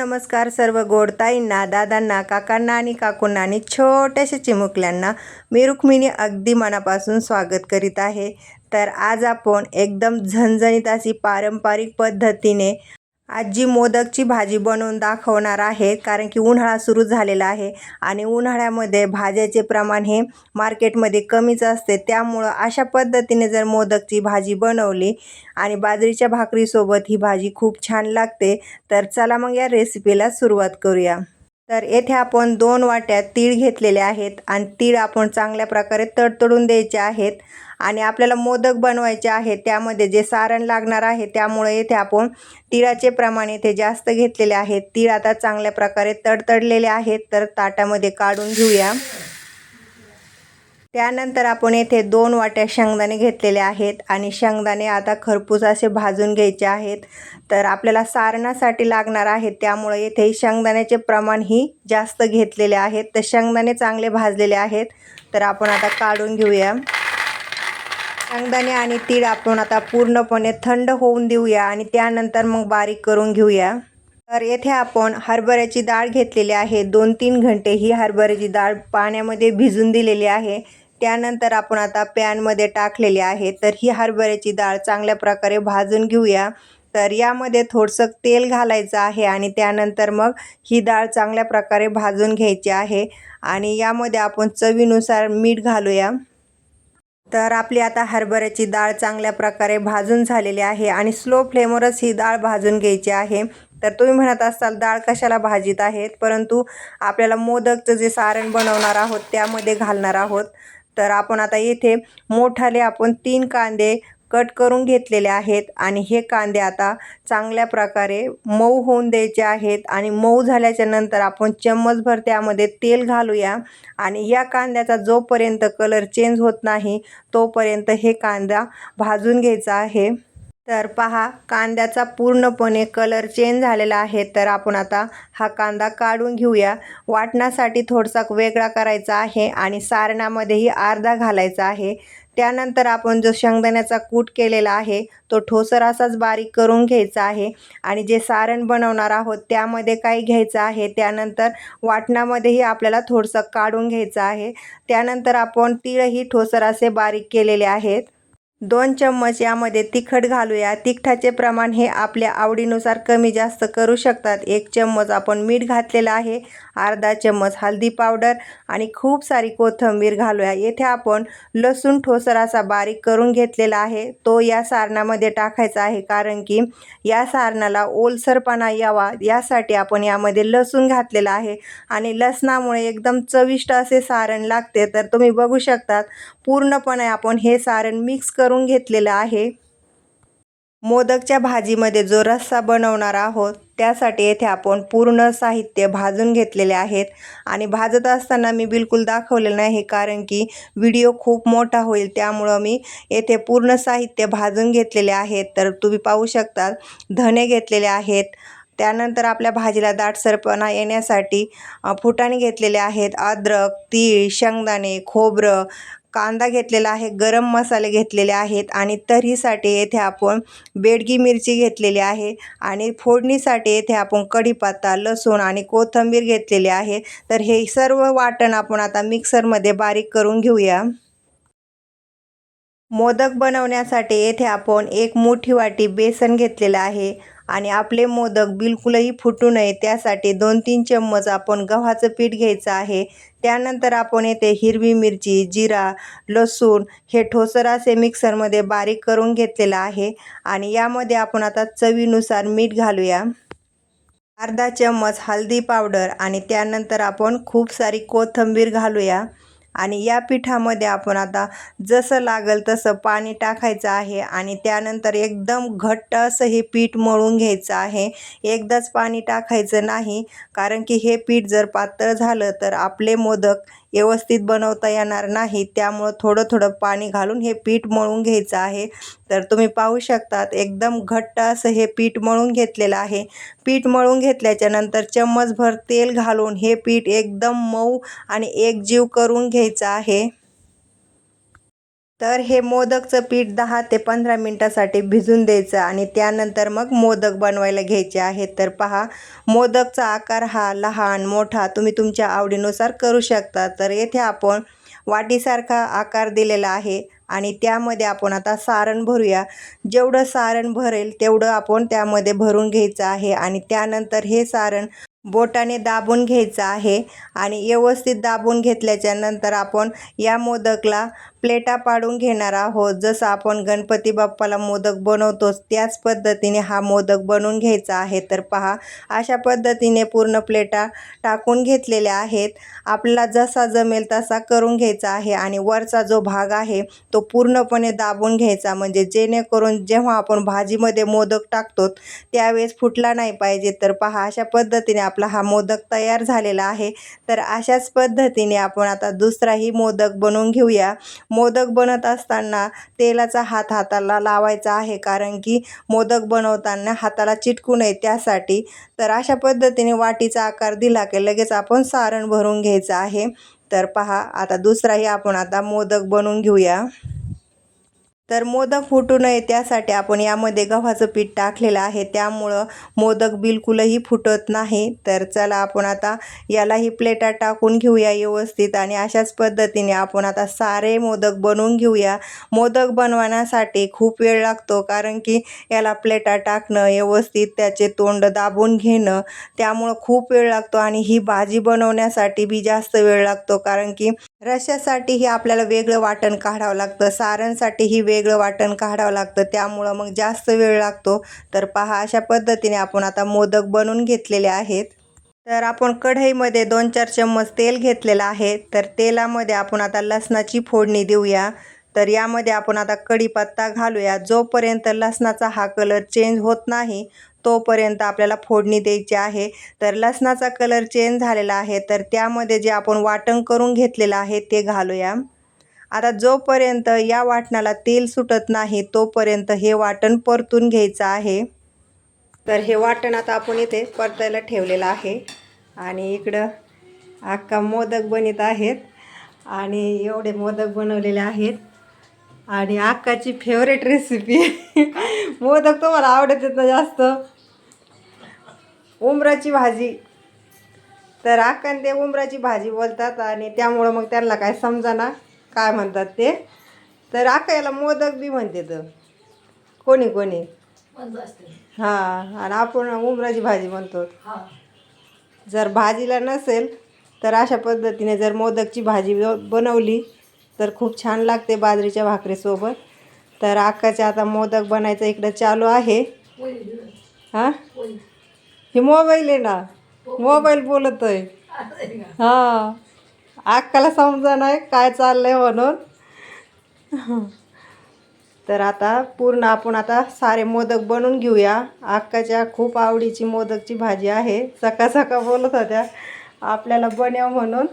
नमस्कार सर्व गोडताईंना दादांना काकांना आणि काकूंना आणि छोट्याशा चिमुकल्यांना मी रुक्मिणी अगदी मनापासून स्वागत करीत आहे. तर आज आपण एकदम झणझणीत अशी पारंपरिक पद्धतीने आजी मोदकची भाजी बनवून दाखवणार आहे कारण की उन्हाळा सुरू झालेला आहे आणि उन्हाळ्यामध्ये भाज्याचे प्रमाण हे मार्केटमध्ये कमीच असते. त्यामुळं अशा पद्धतीने जर मोदकची भाजी बनवली आणि बाजरीच्या भाकरीसोबत ही भाजी खूप छान लागते तर चला मग या रेसिपीला सुरुवात करूया. तर येथे आपण दोन वाट्या तीळ घेतलेले आहेत आणि तीळ आपण चांगल्या प्रकारे तडतडून द्यायचे आहेत आणि आपल्याला मोदक बनवायचे आहे त्यामध्ये जे सारण लागणार आहे त्यामुळे येथे आपण तिळाचे प्रमाण येथे जास्त घेतलेले आहेत तीळ आता चांगल्या प्रकारे तडतडलेले आहेत. तर ताटामध्ये काढून घेऊया. त्यानंतर आपण येथे दोन वाट्या शेंगदाणे घेतलेले आहेत आणि शेंगदाणे आता खरपूस असे भाजून घ्यायचे आहेत. तर आपल्याला सारणासाठी लागणार आहेत त्यामुळे येथे शेंगदाण्याचे प्रमाणही जास्त घेतलेले आहेत. तर शेंगदाणे चांगले भाजलेले आहेत. तर आपण आता काढून घेऊया. शेंगदाणे आणि तीळ आपण आता पूर्णपणे थंड होऊन देऊया आणि त्यानंतर मग बारीक करून घेऊया. तर येथे आपण हरभऱ्याची डाळ घेतलेली आहे. दोन तीन घंटे ही हरभऱ्याची डाळ पाण्यामध्ये भिजून दिलेली आहे. त्यानंतर आपण आता पॅनमध्ये टाकलेली आहे. तर ही हरभऱ्याची डाळ चांगल्या प्रकारे भाजून घेऊया. तर यामध्ये थोडंसं तेल घालायचं आहे आणि त्यानंतर मग ही डाळ चांगल्या प्रकारे भाजून घ्यायची आहे. आणि यामध्ये आपण चवीनुसार मीठ घालूया. तर आपली आता हरभऱ्याची डाळ चांगल्या प्रकारे भाजून झालेली आहे आणि स्लो फ्लेमवरच ही डाळ भाजून घ्यायची आहे. तर तुम्ही म्हणत असाल डाळ कशाला भाजीत आहेत? परंतु आपल्याला मोदकचं जे सारण बनवणार आहोत त्यामध्ये घालणार आहोत. तर आपण आता येथे मोठाले आपण तीन कांदे कट करून घेतलेले आहेत आणि हे कांदे आता चांगल्या प्रकारे मऊ होऊन द्यायचे आहेत आणि मऊ झाल्याच्यानंतर आपण चम्मचभर त्यामध्ये तेल घालूया आणि या कांद्याचा जोपर्यंत कलर चेंज होत नाही तोपर्यंत हे कांदा भाजून घ्यायचा आहे. तर पहा कांद्याचा पूर्णपणे कलर चेंज झालेला आहे. तर आपण आता हा कांदा काढून घेऊया. वाटण्यासाठी थोडासा वेगळा करायचा आहे आणि सारणामध्येही अर्धा घालायचा आहे. त्यानंतर आपण जो शेंगदाण्याचा कूट केलेला आहे तो ठोसर असाच बारीक करून घ्यायचा आहे. आणि जे सारण बनवणार आहोत त्यामध्ये काय घ्यायचं आहे त्यानंतर वाटणामध्येही आपल्याला थोडंसं काढून घ्यायचं आहे. त्यानंतर आपण तीळही ठोसर असे बारीक केलेले आहेत. दोन चम्मच यामध्ये तिखट घालूया. तिखटाचे प्रमाण हे आपल्या आवडीनुसार कमी जास्त करू शकतात. एक चम्मच आपण मीठ घातलेलं आहे. अर्धा चम्मच हळदी पावडर आणि खूप सारी कोथिंबीर घालूया. येथे आपण लसूण ठोसर असा बारीक करून घेतलेला आहे. तो या सारणामध्ये टाकायचा आहे कारण की या सारणाला ओलसरपणा यावा. यासाठी आपण यामध्ये लसूण घातलेला आहे आणि लसणामुळे एकदम चविष्ट असे सारण लागते. तर तुम्ही बघू शकतात पूर्णपणे आपण हे सारण मिक्स करून घेतलेलं आहे. मोदकच्या भाजीमध्ये जो रस्सा बनवणार आहोत त्यासाठी येथे आपण पूर्ण साहित्य भाजून घेतलेले आहेत. आणि भाजत असताना मी बिलकुल दाखवलेलं नाही कारण की व्हिडिओ खूप मोठा होईल त्यामुळं मी येथे पूर्ण साहित्य भाजून घेतलेले आहेत. तर तुम्ही पाहू शकता धने घेतलेले आहेत. त्यानंतर आपल्या भाजीला दाटसरपणा येण्यासाठी फुटाणे घेतलेले आहेत. अद्रक तीळ शेंगदाणे खोबरं कांदा घेतलेला आहे गरम मसाले घेतलेले आहेत आणि तरीसाठी येथे आपण बेडगी मिरची घेतलेली आहे आणि फोडणीसाठी येथे आपण कढीपत्ता लसूण आणि कोथिंबीर घेतलेली आहे. तर हे सर्व वाटण आपण आता मिक्सरमध्ये बारीक करून घेऊया. मोदक बनवण्यासाठी येथे आपण एक मोठी वाटी बेसन घेतलेलं आहे. आणि आपले मोदक बिलकुलही फुटू नये. त्यासाठी दोन तीन चम्मच आपण गव्हाचं पीठ घ्यायचं आहे. त्यानंतर आपण येथे हिरवी मिरची जिरा लसूण हे ठोसर असे मिक्सरमध्ये बारीक करून घेतलेलं आहे. आणि यामध्ये आपण आता चवीनुसार मीठ घालूया. अर्धा चम्मच हळदी पावडर आणि त्यानंतर आपण खूप सारी कोथिंबीर घालूया. आणि या पिठामध्ये आपण आता जसं लागेल तसं पाणी टाकायचं आहे आणि त्यानंतर एकदम घट्ट असं हे पीठ मळून घ्यायचं आहे. एकदाच पाणी टाकायचं नाही कारण की हे पीठ जर पातळ झालं तर आपले मोदक व्यवस्थित बनवता येणार नाही. त्यामुळं थोडं थोडं पाणी घालून हे पीठ मळून घ्यायचं आहे. तर तुम्ही पाहू शकतात एकदम घट्ट असं हे पीठ मळून घेतलेलं आहे. पीठ मळून घेतल्याच्या नंतर चम्मचभर तेल घालून हे पीठ एकदम मऊ आणि एकजीव करून घ्यायचं आहे. तर हे मोदकचं पीठ दहा ते पंधरा मिनटासाठी भिजून द्यायचं आणि त्यानंतर मग मोदक बनवायला घ्यायचे आहेत. तर पहा मोदकचा आकार हा लहान मोठा तुम्ही तुमच्या आवडीनुसार करू शकता. तर येथे आपण वाटीसारखा आकार दिलेला आहे आणि त्यामध्ये आपण आता सारण भरूया. जेवढं सारण भरेल तेवढं आपण त्यामध्ये भरून घ्यायचं आहे आणि त्यानंतर हे सारण बोटाने दाबून घ्यायचं आहे आणि व्यवस्थित दाबून घेतल्याच्या नंतर आपण या मोदकला प्लेटा पाडून घेणार आहोत. जसं आपण गणपती बाप्पाला मोदक बनवतोच त्याच पद्धतीने हा मोदक बनवून घ्यायचा आहे. तर पहा अशा पद्धतीने पूर्ण प्लेटा टाकून घेतलेल्या आहेत. आपल्याला जसा जमेल तसा करून घ्यायचा आहे आणि वरचा जो भाग आहे तो पूर्णपणे दाबून घ्यायचा. म्हणजे जेणेकरून जेव्हा आपण भाजीमध्ये मोदक टाकतो त्यावेळेस फुटला नाही पाहिजे. तर पहा अशा पद्धतीने आपला हा मोदक तयार झालेला आहे. तर अशाच पद्धतीने आपण आता दुसराही मोदक बनवून घेऊया. मोदक बनत असताना तेलाचा हात हाताला लावायचा आहे कारण की मोदक बनवताना हाताला चिटकू नये त्यासाठी. तर अशा पद्धतीने वाटीचा आकार दिला की लगेच आपण सारण भरून घ्यायचं आहे. तर पहा आता दुसराही आपण आता मोदक बनवून घेऊया. तर मोदक फुटू नये त्यासाठी आपण यामध्ये गव्हाचं पीठ टाकलेलं आहे. त्यामुळं मोदक बिलकुलही फुटत नाही. तर चला आपण आता यालाही प्लेटात टाकून घेऊया व्यवस्थित आणि अशाच पद्धतीने आपण आता सारे मोदक बनवून घेऊया. मोदक बनवण्यासाठी खूप वेळ लागतो कारण की याला प्लेटात टाकणं व्यवस्थित त्याचे तोंड दाबून घेणं त्यामुळं खूप वेळ लागतो आणि ही भाजी बनवण्यासाठी बी जास्त वेळ लागतो कारण की रशासाठीही आपल्याला वेगळं वाटण काढावं लागतं. सारणसाठीही वेगळं वाटण काढावं लागतं. त्यामुळं मग जास्त वेळ लागतो. तर पहा अशा पद्धतीने आपण आता मोदक बनवून घेतलेले आहेत. तर आपण कढईमध्ये दोन चार चम्मच तेल घेतलेलं आहे. तर तेलामध्ये आपण आता लसणाची फोडणी देऊया. तर यामध्ये आपण आता कढीपत्ता घालूया. जोपर्यंत लसणाचा हा कलर चेंज होत नाही तोपर्यंत आपल्याला फोडणी द्यायची आहे. तर लसणाचा कलर चेंज झालेला आहे. तर त्यामध्ये जे आपण वाटण करून घेतलेलं आहे ते घालूया. आता जोपर्यंत या वाटणाला तेल सुटत नाही तोपर्यंत हे वाटण परतून घ्यायचं आहे. तर हे वाटण आता आपण इथे परतायला ठेवलेलं आहे. आणि इकडं अक्का मोदक बनित आहेत. आणि एवढे मोदक बनवलेले आहेत. आणि अक्काची फेवरेट रेसिपी मोदक तुम्हाला आवडत ना जास्त? उमराची भाजी. तर अक्काने ते उमराची भाजी बोलतात आणि त्यामुळं मग त्यांना काय समजाना काय म्हणतात ते. तर अक्का याला मोदक बी म्हणते तर. कोणी कोणी? हां आणि आपण उमराची भाजी म्हणतो. जर भाजीला नसेल तर अशा पद्धतीने जर मोदकची भाजी बनवली तर खूप छान लागते बाजरीच्या भाकरीसोबत तर अक्काचे आता मोदक बनायचं इकडं चालू आहे. हां? हे मोबाईल आहे ना. मोबाईल बोलत आहे हां. अक्काला समजा नाही काय चाललंय म्हणून. तर आता पूर्ण आपण आता सारे मोदक बनवून घेऊया. अक्काच्या खूप आवडीची मोदकची भाजी आहे. सकाळ सकाळ बोलत होत्या. आपल्याला बनव म्हणून.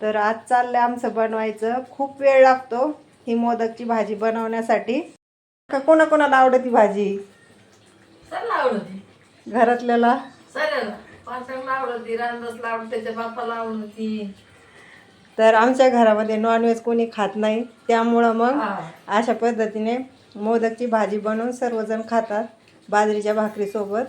तर आज चाललं आहे आमचं बनवायचं. खूप वेळ लागतो ही मोदकची भाजी बनवण्यासाठी. का कोणाकोणाला आवडती भाजी? सरला आवडती. घरातल्याला? तर आमच्या घरामध्ये नॉनव्हेज कोणी खात नाही. त्यामुळं मग. अशा पद्धतीने मोदकची भाजी बनवून सर्वजण खातात बाजरीच्या भाकरीसोबत.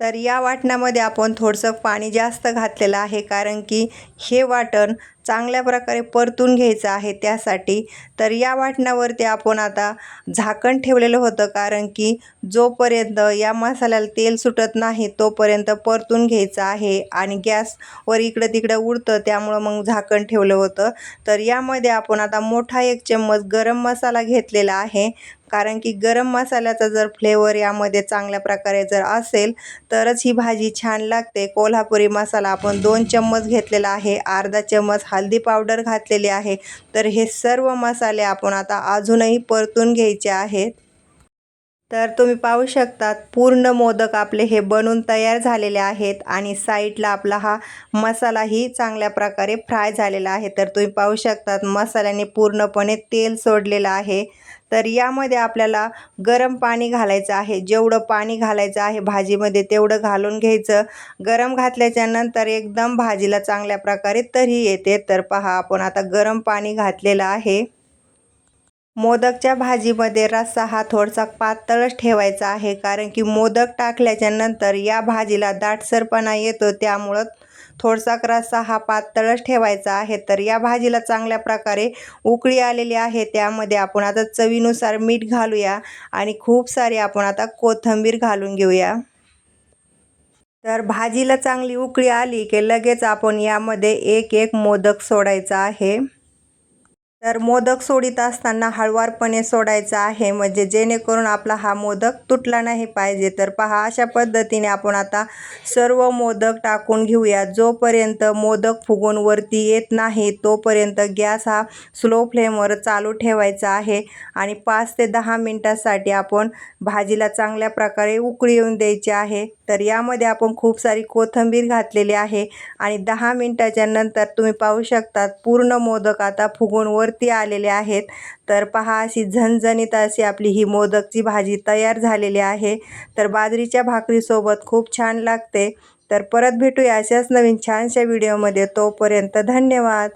तर या वाटणामध्ये आपण थोडंसं पाणी जास्त घातलेलं आहे कारण की हे वाटण चांगल्या प्रकारे परतून घ्यायचं आहे त्यासाठी. तर या वाटणावरती आपण आता झाकण ठेवलेलं होतं कारण की जोपर्यंत या मसाल्याला तेल सुटत नाही तोपर्यंत परतून घ्यायचं आहे आणि गॅसवर इकडं तिकडं उडतं त्यामुळं मग झाकण ठेवलं होतं. तर यामध्ये आपण आता मोठा एक चम्मच गरम मसाला घेतलेला आहे. कारण की गरम मसाल्याचा जर फ्लेवर यामध्ये चांगल्या प्रकारे जर असेल तरच ही भाजी छान लागते. कोल्हापुरी मसाला आपण दोन चम्मच घेतलेला आहे अर्धा चम्मच हळदी पावडर घातलेली आहे. तर हे सर्व मसाले आपण आता अजूनही परतून घ्यायचे आहेत. तर तुम्ही पाहू शकतात पूर्ण मोदक आपले हे बनून तयार झालेले आहेत आणि साईडला आपला हा मसालाही चांगल्या प्रकारे फ्राय झालेला आहे. तर तुम्ही पाहू शकतात मसाल्याने पूर्णपणे तेल सोडलेलं आहे. तर यामध्ये आपल्याला गरम पाणी घालायचं आहे. जेवढं पाणी घालायचं आहे भाजीमध्ये तेवढं घालून घ्यायचं. गरम घातल्याच्या नंतर एकदम भाजीला चांगल्या प्रकारे तरी येते. तर पहा आपण आता गरम पाणी घातलेलं आहे. मोदकच्या भाजीमध्ये रस्सा हा थोडासा पातळच ठेवायचा आहे कारण की मोदक टाकल्याच्या नंतर या भाजीला दाटसरपणा येतो त्यामुळं थोडसा रस्सा हा पातळच ठेवायचा आहे. तर या भाजीला चांगल्या प्रकारे उकळी आलेली आहे त्यामध्ये आपण आता चवीनुसार मीठ घालूया आणि खूप सारी आपण आता कोथिंबीर घालून घेऊया. तर भाजीला चांगली उकळी आली की लगेच आपण यामध्ये एक एक मोदक सोडायचा आहे. तर मोदक सोडित असताना हळवारपणे सोडायचा आहे. म्हणजे जेणेकरून आपला हा मोदक तुटला नाही पाहिजे. तर पहा अशा पद्धतीने आपण आता सर्व मोदक टाकून घेऊया. जोपर्यंत मोदक फुगून वरती येत नाही तोपर्यंत गॅस हा स्लो फ्लेमवर चालू ठेवायचा आहे आणि पाच ते दहा मिनटासाठी आपण भाजीला चांगल्या प्रकारे उकळी येऊन द्यायची आहे. तर यामध्ये आपण खूप सारी कोथिंबीर घातलेली आहे आणि दहा मिनटाच्या नंतर तुम्ही पाहू शकतात पूर्ण मोदक आता फुगून वरती आलेले आहेत. तर पहा अशी झणझणीत अशी आपली ही मोदकची भाजी तयार झालेली आहे. तर बाजरीच्या भाकरीसोबत खूप छान लागते. तर परत भेटूया अशाच नवीन छानशा व्हिडिओमध्ये. तोपर्यंत धन्यवाद.